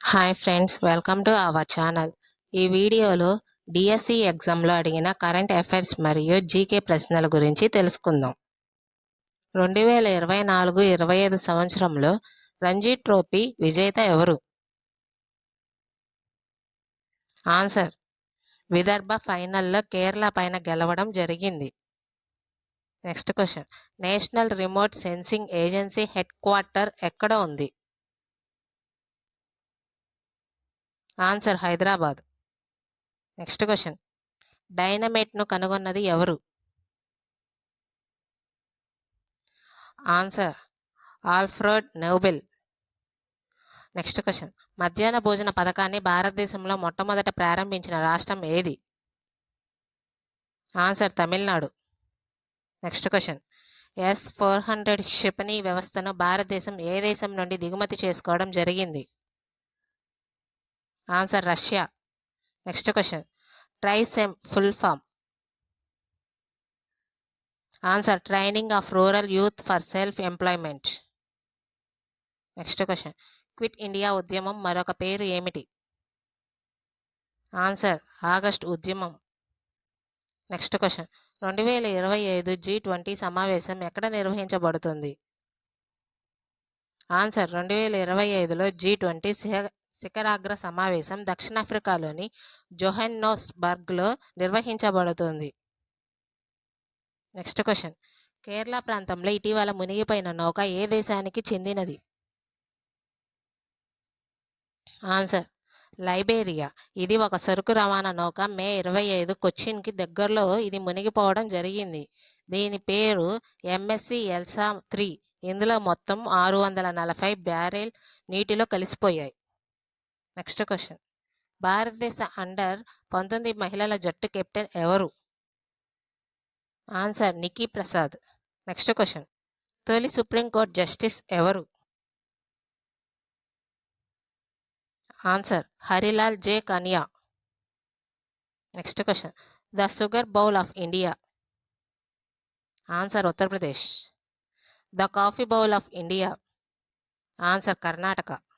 Hi friends welcome to our channel ఈ వీడియోలో DSC ఎగ్జామ్లో అడిగిన కరెంట్ అఫైర్స్ మరియు జీకే ప్రశ్నల గురించి తెలుసుకుందాం. రెండు వేల ఇరవై నాలుగు ఇరవై ఐదు సంవత్సరంలో రంజీ ట్రోఫీ విజేత ఎవరు? ఆన్సర్ విదర్భ ఫైనల్లో కేరళ పైన గెలవడం జరిగింది. Next question national remote sensing agency head quarter ఎక్కడ ఉంది? ఆన్సర్ హైదరాబాద్. Next question. డైనమైట్ను కనుగొన్నది ఎవరు? Answer Alfred Nobel. Next question. మధ్యాహ్న భోజన పథకాన్ని భారతదేశంలో మొట్టమొదట ప్రారంభించిన రాష్ట్రం ఏది? Answer Tamil Nadu. Next question. S four hundred క్షిపణి వ్యవస్థను భారతదేశం ఏ దేశం నుండి దిగుమతి చేసుకోవడం జరిగింది? Answer Russia. Next question. TRYSEM full form. Answer training of rural youth for self employment next question. Quit India ఉద్యమం మరొక పేరు ఏమిటి? ఆన్సర్ ఆగస్ట్ ఉద్యమం. Next question. రెండు వేల ఇరవై ఐదు జీ ట్వంటీ సమావేశం ఎక్కడ నిర్వహించబడుతుంది? ఆన్సర్ రెండు వేల ఇరవై ఐదులో జీ ట్వంటీ శిఖరాగ్ర సమావేశం దక్షిణాఫ్రికాలోని జోహెన్నోస్బర్గ్లో నిర్వహించబడుతుంది. Next question. కేరళ ప్రాంతంలో ఇటీవల మునిగిపోయిన నౌక ఏ దేశానికి చెందినది? ఆన్సర్. లైబేరియా. ఇది ఒక సరుకు రవాణా నౌక. మే ఇరవై ఐదు కొచ్చిన్కి దగ్గరలో ఇది మునిగిపోవడం జరిగింది. దీని పేరు ఎంఎస్సి ఎల్సా త్రీ. ఇందులో మొత్తం ఆరు వందల నలభై బ్యారెల్ నీటిలో కలిసిపోయాయి. Next question. భారతదేశ అండర్ పంతొమ్మిది మహిళల జట్టు కెప్టెన్ ఎవరు? Answer Niki Prasad. Next question. తొలి సుప్రీంకోర్టు జస్టిస్ ఎవరు? Answer Harilal J Kania. Next question. The sugar bowl of India. Answer Uttar Pradesh. The coffee bowl of India. Answer Karnataka.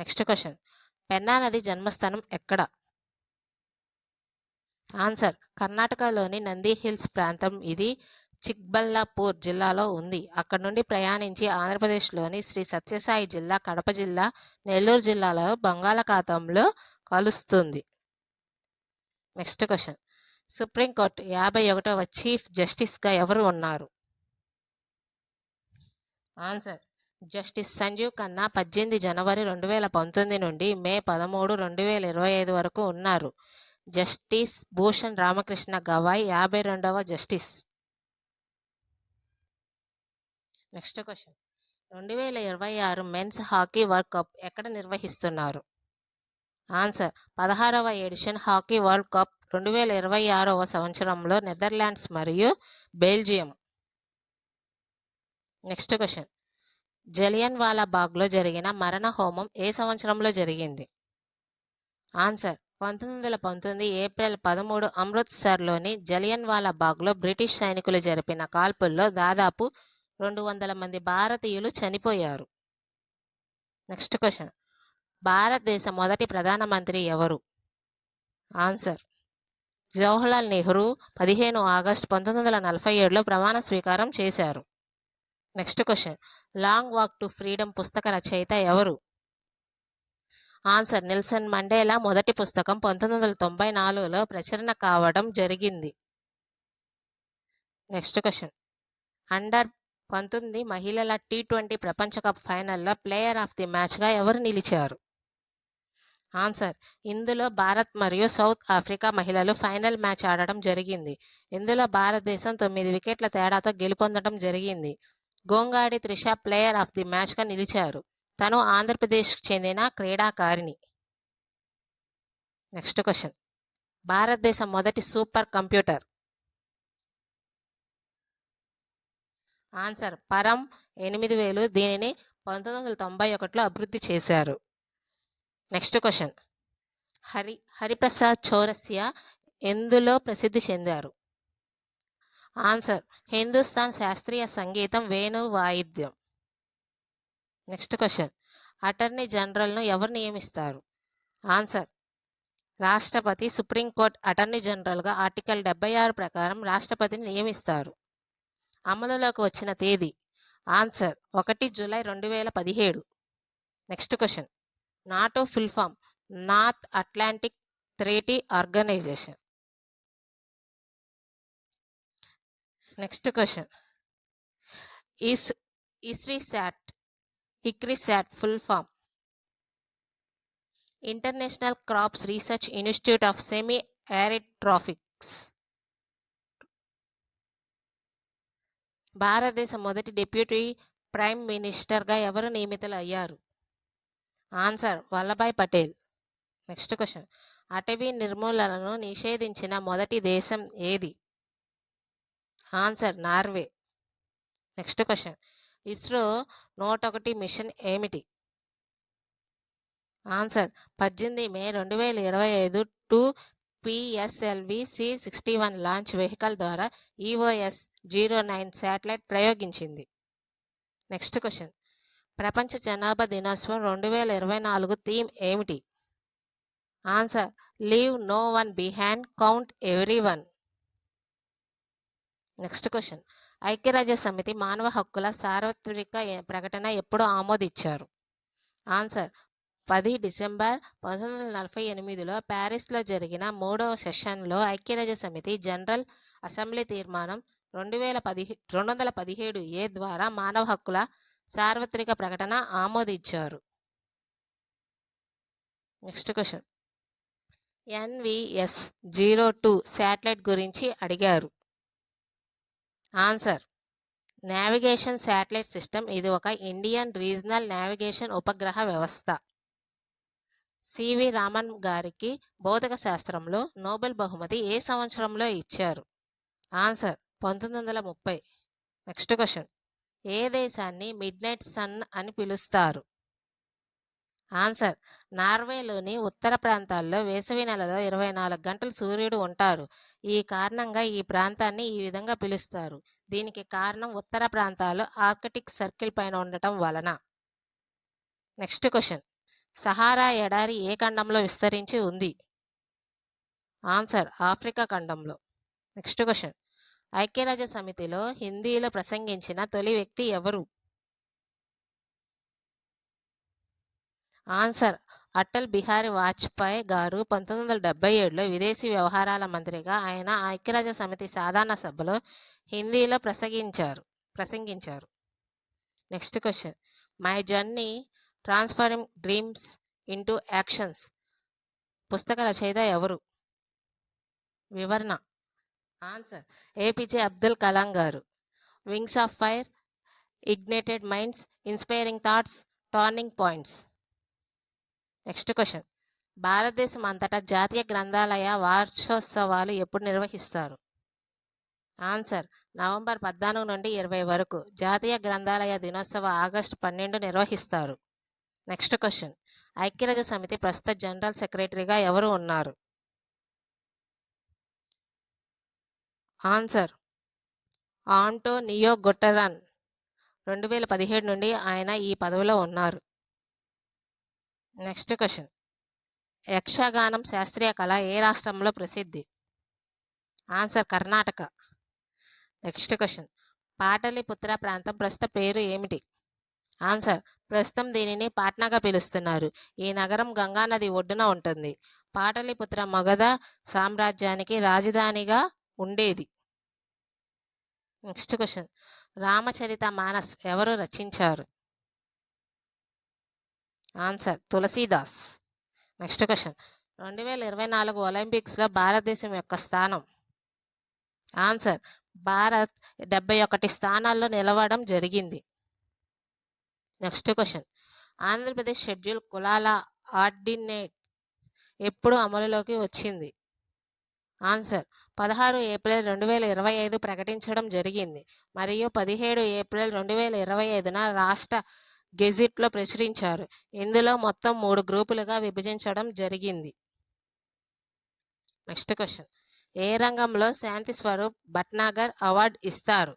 Next question. Penna నది జన్మస్థానం ఎక్కడ? ఆన్సర్. కర్ణాటకలోని నంది హిల్స్ ప్రాంతం ఇది. చిక్బల్లాపూర్ జిల్లాలో ఉంది. అక్కడ నుండి ప్రయాణించి ఆంధ్రప్రదేశ్లోని శ్రీ సత్యసాయి జిల్లా కడప జిల్లా నెల్లూరు జిల్లాలో బంగాళాఖాతంలో కలుస్తుంది. Next question. సుప్రీంకోర్టు యాభై ఒకటవ చీఫ్ జస్టిస్గా ఎవరు ఉన్నారు? ఆన్సర్. జస్టిస్ సంజీవ్ ఖన్నా పద్దెనిమిది జనవరి రెండు వేల పంతొమ్మిది నుండి మే పదమూడు రెండు వేల ఇరవై ఐదు వరకు ఉన్నారు. జస్టిస్ భూషణ్ రామకృష్ణ గవాయ్ యాభై రెండవ జస్టిస్. Next question. రెండు వేల ఇరవై ఆరు మెన్స్ హాకీ వరల్డ్ కప్ ఎక్కడ నిర్వహిస్తున్నారు? ఆన్సర్. పదహారవ ఎడిషన్ హాకీ వరల్డ్ కప్ రెండు వేల ఇరవై ఆరవ సంవత్సరంలో నెదర్లాండ్స్ మరియు బెల్జియం. Next question. జలియన్వాలా బాగ్లో జరిగిన మరణ హోమం ఏ సంవత్సరంలో జరిగింది? ఆన్సర్ పంతొమ్మిది వందల పంతొమ్మిది ఏప్రిల్ పదమూడు అమృత్సర్లోని జలియన్వాలా బాగ్లో బ్రిటిష్ సైనికులు జరిపిన కాల్పుల్లో దాదాపు రెండు వందల మంది భారతీయులు చనిపోయారు. నెక్స్ట్ క్వశ్చన్ భారతదేశ మొదటి ప్రధానమంత్రి ఎవరు? ఆన్సర్ జవహర్లాల్ నెహ్రూ పదిహేను ఆగస్టు పంతొమ్మిది వందల నలభై ఏడులో ప్రమాణ స్వీకారం చేశారు. Next question long walk to freedom పుస్తక రచయిత ఎవరు? ఆన్సర్ నెల్సన్ మండేలా మొదటి పుస్తకం పంతొమ్మిది వందల తొంభై నాలుగులో ప్రచురణ కావడం జరిగింది. Next question. అండర్ పంతొమ్మిది మహిళల టీ ట్వంటీ ప్రపంచ కప్ ఫైనల్లో ప్లేయర్ ఆఫ్ ది మ్యాచ్గా ఎవరు నిలిచారు? ఆన్సర్ ఇందులో భారత్ మరియు సౌత్ ఆఫ్రికా మహిళలు ఫైనల్ మ్యాచ్ ఆడడం జరిగింది. ఇందులో భారతదేశం తొమ్మిది వికెట్ల తేడాతో గెలుపొందడం జరిగింది. Gongadi Trisha player of the మ్యాచ్గా నిలిచారు. తను ఆంధ్రప్రదేశ్కు చెందిన క్రీడాకారిణి. Next question. భారతదేశం మొదటి సూపర్ కంప్యూటర్. ఆన్సర్. పరం ఎనిమిది వేలు. దీనిని పంతొమ్మిది వందల తొంభై ఒకటిలో అభివృద్ధి చేశారు. Next question. హరి హరిప్రసాద్ చౌరస్య ఎందులో ప్రసిద్ధి చెందారు? ఆన్సర్ హిందుస్థాన్ శాస్త్రీయ సంగీతం వేణు వాయిద్యం. నెక్స్ట్ క్వశ్చన్ అటార్నీ జనరల్ను ఎవరు నియమిస్తారు? ఆన్సర్ రాష్ట్రపతి సుప్రీంకోర్టు అటర్నీ జనరల్గా ఆర్టికల్ డెబ్బై ఆరు ప్రకారం రాష్ట్రపతిని నియమిస్తారు. అమలులోకి వచ్చిన తేదీ ఆన్సర్ ఒకటి జూలై రెండు వేల పదిహేడు. Next question NATO full form North Atlantic treaty organisation. Next question is ఇస్రీసాట్ ICRISAT full form international crops research institute of semi arid traffics భారతదేశ మొదటి డిప్యూటీ ప్రైమ్ మినిస్టర్గా ఎవరు నియమితులు అయ్యారు? Answer Vallabhbhai Patel. Next question అటవీ నిర్మూలనను నిషేధించిన మొదటి దేశం ఏది? Answer Norway. Next question. ISRO నూట ఒకటి మిషన్ ఏమిటి? ఆన్సర్ పద్దెనిమిది మే రెండు వేల ఇరవై ఐదు to PSLV C sixty one launch vehicle ద్వారా EOS zero nine satellite ప్రయోగించింది. Next question. ప్రపంచ జనాభా దినోత్సవం రెండు వేల ఇరవై నాలుగు థీమ్ ఏమిటి? Answer leave no one behind count every one. Next question ఐక్యరాజ్య సమితి మానవ హక్కుల సార్వత్రిక ప్రకటన ఎప్పుడు ఆమోదించారు? ఆన్సర్ పది డిసెంబర్ పంతొమ్మిది వందల నలభై ఎనిమిదిలో ప్యారిస్లో జరిగిన మూడవ సెషన్లో ఐక్యరాజ్య సమితి జనరల్ అసెంబ్లీ తీర్మానం రెండు వేల పదిహే రెండు వందల పదిహేడు ఏ ద్వారా మానవ హక్కుల సార్వత్రిక ప్రకటన ఆమోదించారు? Next question NVS zero two satellite గురించి అడిగారు. ఆన్సర్. నావిగేషన్ శాటిలైట్ సిస్టమ్ ఇది ఒక ఇండియన్ రీజనల్ నావిగేషన్ ఉపగ్రహ వ్యవస్థ. సివి రామన్ గారికి భౌతిక శాస్త్రంలో నోబెల్ బహుమతి ఏ సంవత్సరంలో ఇచ్చారు? ఆన్సర్ పంతొమ్మిది వందల ముప్పై. Next question. ఏ దేశాన్ని మిడ్ నైట్ సన్ అని పిలుస్తారు? ఆన్సర్. నార్వేలోని ఉత్తర ప్రాంతాల్లో వేసవి నెలలో ఇరవై నాలుగు గంటలు సూర్యుడు ఉంటారు. ఈ కారణంగా ఈ ప్రాంతాన్ని ఈ విధంగా పిలుస్తారు. దీనికి కారణం ఉత్తర ప్రాంతాలు ఆర్కిటిక్ సర్కిల్ పైన ఉండటం వలన. Next question. సహారా ఎడారి ఏ ఖండంలో విస్తరించి ఉంది? ఆన్సర్ ఆఫ్రికా ఖండంలో. Next question. ఐక్యరాజ్య సమితిలో హిందీలో ప్రసంగించిన తొలి వ్యక్తి ఎవరు? ఆన్సర్. అటల్ బిహారీ వాజ్పేయి గారు పంతొమ్మిది వందల డెబ్బై ఏడులో విదేశీ వ్యవహారాల మంత్రిగా ఆయన ఐక్యరాజ్య సమితి సాధారణ సభలో హిందీలో ప్రసంగించారు ప్రసంగించారు. Next question. My journey transferring dreams into actions. పుస్తక రచయిత ఎవరు? వివరణ. Answer. APJ Abdul Kalam garu. Wings of fire ignited minds inspiring thoughts turning points. Next question. భారతదేశం అంతటా జాతీయ గ్రంథాలయ వార్షోత్సవాలు ఎప్పుడు నిర్వహిస్తారు? ఆన్సర్ నవంబర్ పద్నాలుగు నుండి ఇరవై వరకు జాతీయ గ్రంథాలయ దినోత్సవ ఆగస్టు పన్నెండు నిర్వహిస్తారు. నెక్స్ట్ క్వశ్చన్ ఐక్యరాజ్య సమితి ప్రస్తుత జనరల్ సెక్రటరీగా ఎవరు ఉన్నారు? ఆన్సర్ ఆంటోనియో గొట్టరన్ రెండు వేల పదిహేడు నుండి ఆయన ఈ పదవిలో ఉన్నారు. Next question. యక్షగానం శాస్త్రీయ కళ ఏ రాష్ట్రంలో ప్రసిద్ధి? Answer Karnataka. Next question. Pataliputra ప్రాంతం ప్రస్తుత పేరు ఏమిటి? ఆన్సర్. ప్రస్తుతం దీనిని పాట్నాగా పిలుస్తున్నారు. ఈ నగరం గంగా నది ఒడ్డున ఉంటుంది. పాటలిపుత్ర మగధ సామ్రాజ్యానికి రాజధానిగా ఉండేది. Next question. రామచరిత మానస్ ఎవరు రచించారు? ఆన్సర్ తులసీదాస్. Next question. రెండు వేల ఇరవై నాలుగు ఒలింపిక్స్లో భారతదేశం యొక్క స్థానం. ఆన్సర్ భారత్ డెబ్బై ఒకటి స్థానాల్లో నిలవడం జరిగింది. Next question. ఆంధ్రప్రదేశ్ షెడ్యూల్ కులాల ఆర్డినేట్ ఎప్పుడు అమలులోకి వచ్చింది? ఆన్సర్ పదహారు ఏప్రిల్ రెండు వేల ఇరవై ఐదు ప్రకటించడం జరిగింది. మరియు పదిహేడు ఏప్రిల్ రెండు వేల ఇరవై ఐదున రాష్ట్ర గెజిట్లో ప్రచురించారు. ఇందులో మొత్తం మూడు గ్రూపులుగా విభజించడం జరిగింది. Next question. ఏ రంగంలో శాంతి స్వరూప్ భట్నాగర్ అవార్డు ఇస్తారు?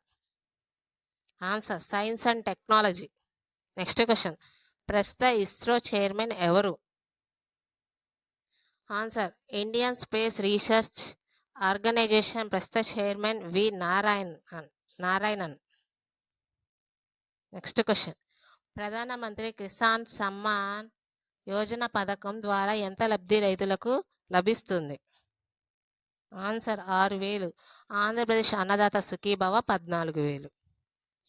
Answer science and technology. Next question. ప్రస్తుత ఇస్రో చైర్మన్ ఎవరు? Answer Indian space research organisation ప్రస్తుత chairman V Narayan Narayanan. Next question. Pradhan Mantri Kisan Samman Yojana పథకం ద్వారా ఎంత లబ్ధి రైతులకు లభిస్తుంది? ఆన్సర్ ఆరు వేలు. ఆంధ్రప్రదేశ్ అన్నదాత సుఖీభవ పద్నాలుగు వేలు.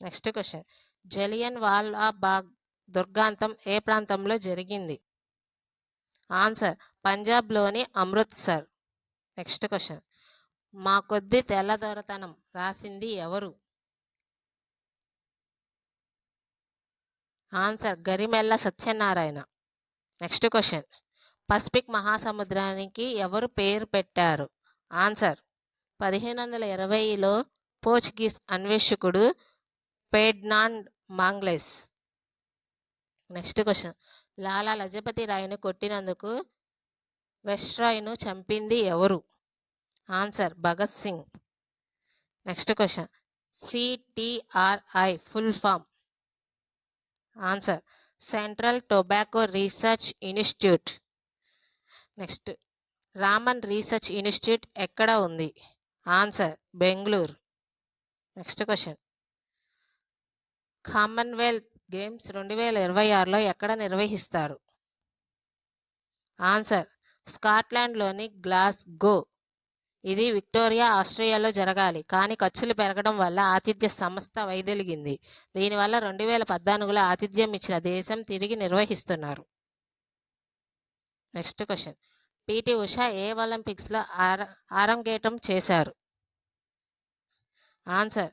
Next question. జలియన్ వాలా బాగ్ దుర్గాంతం ఏ ప్రాంతంలో జరిగింది? ఆన్సర్ పంజాబ్లోని అమృత్సర్ నెక్స్ట్ క్వశ్చన్. మా కొద్ది తెల్లదొరతనం రాసింది ఎవరు? Answer Garimella Satyanarayana. Next question. Pacific మహాసముద్రానికి ఎవరు పేరు పెట్టారు? ఆన్సర్. పదిహేను వందల ఇరవైలో Portuguese అన్వేషకుడు Ferdinand Magellan. Next question. Lala Lajpat రాయ్ను కొట్టినందుకు వెస్ట్రాయ్ను చంపింది ఎవరు? Answer. Bhagat Singh. Next question. CTRI full form. Answer. Central tobacco research institute. Next. Raman research institute ఎక్కడ ఉంది? Answer. Bengaluru. Next question. Commonwealth Games రెండు వేల ఇరవై ఆరులో ఎక్కడ నిర్వహిస్తారు? ఆన్సర్. స్కాట్లాండ్లోని గ్లాస్గో. ఇది విక్టోరియా ఆస్ట్రేలియాలో జరగాలి. కానీ ఖర్చులు పెరగడం వల్ల ఆతిథ్య సంస్థ వైదొలిగింది. దీనివల్ల రెండు వేల పద్నాలుగులో ఆతిథ్యం ఇచ్చిన దేశం తిరిగి నిర్వహిస్తున్నారు. Next question. పిటి ఉషా ఏ ఒలింపిక్స్లో ఆర ఆరంగేటం చేశారు? ఆన్సర్.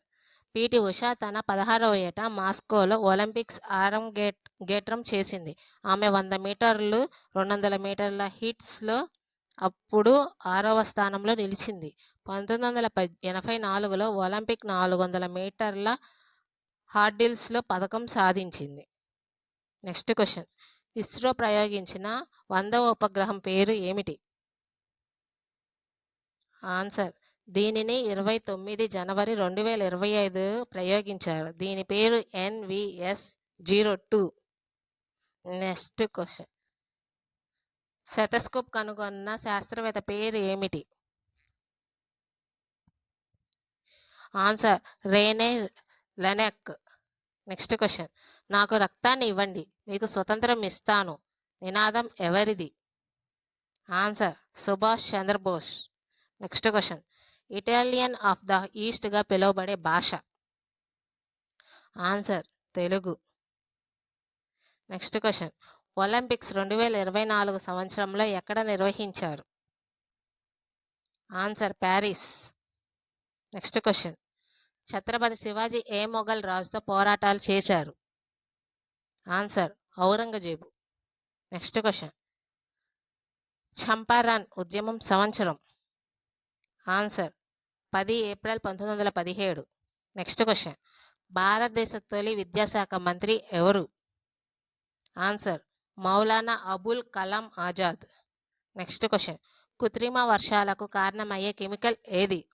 పిటి ఉషా తన పదహారవ ఏట మాస్కోలో ఒలింపిక్స్ ఆరంగేట్ గేట్రం చేసింది. ఆమె వంద మీటర్లు రెండు వందల మీటర్ల హిట్స్లో అప్పుడు ఆరవ స్థానంలో నిలిచింది. పంతొమ్మిది వందల ప ఎనభై నాలుగులో ఒలింపిక్ నాలుగు వందల మీటర్ల హార్డిల్స్లో పథకం సాధించింది. Next question. ఇస్రో ప్రయోగించిన వందవ ఉపగ్రహం పేరు ఏమిటి? ఆన్సర్. దీనిని ఇరవై తొమ్మిది జనవరి రెండు వేల ఇరవై ఐదు ప్రయోగించారు. దీని పేరు NVS zero two. Next question. Stethoscope కనుగొన్న శాస్త్రవేత్త పేరు ఏమిటి? Answer Rene Laennec. Next question. నాకు రక్తాన్ని ఇవ్వండి. మీకు స్వతంత్రం ఇస్తాను. నినాదం ఎవరిది? Answer Subhash Chandra Bose. Next question. Italian of the ఈస్ట్గా పిలువబడే భాష. Answer Telugu. Next question. Olympics రెండు వేల ఇరవై నాలుగు సంవత్సరంలో ఎక్కడ నిర్వహించారు? Answer Paris. Next question. Chhatrapati Shivaji ఏ మొఘల్ రాజుతో పోరాటాలు చేశారు? Answer Aurangzeb. Next question. Champaran ఉద్యమం సంవత్సరం. ఆన్సర్ పది ఏప్రిల్ పంతొమ్మిది వందల పదిహేడు. Next question. భారతదేశ తొలి విద్యాశాఖ మంత్రి ఎవరు? Answer Maulana Abul Kalam Azad. Next question. కృత్రిమ వర్షాలకు కారణమయ్యే కెమికల్ ఏది?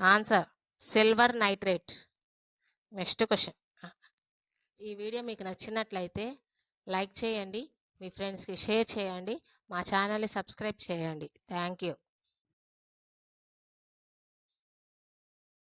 Answer. Silver nitrate. Next question. ఈ వీడియో మీకు నచ్చినట్లయితే లైక్ చేయండి. మీ ఫ్రెండ్స్కి షేర్ చేయండి. మా ఛానల్ని సబ్స్క్రైబ్ చేయండి. Thank you.